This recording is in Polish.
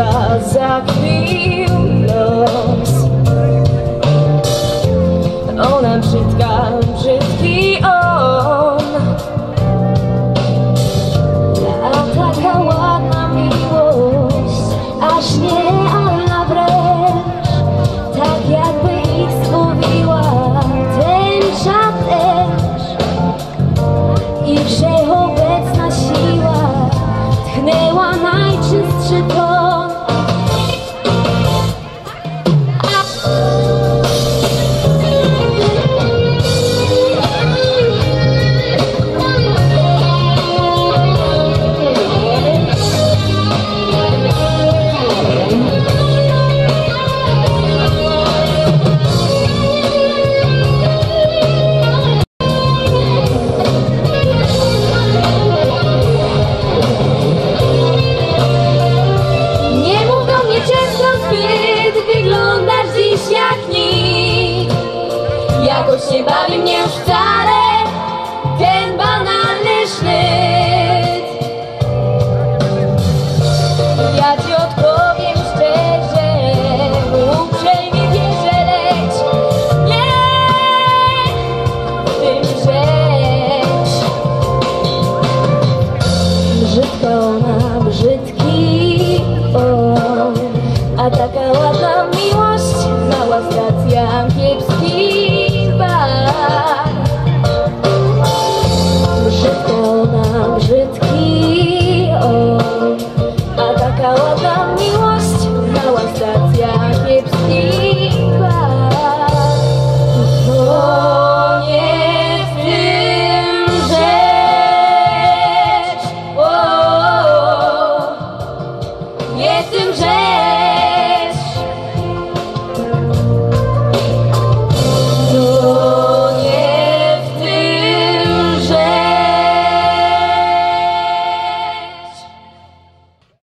Cause I feel? Choć nie bawi mnie już wcale ten banalny sznyt. Ja ci odpowiem szczerze Uprzejmie wierzę, leć Nie w tym rzecz. Brzydko na brzydki o, A taka ładna miłość Mała stacja kiepskich Kawakami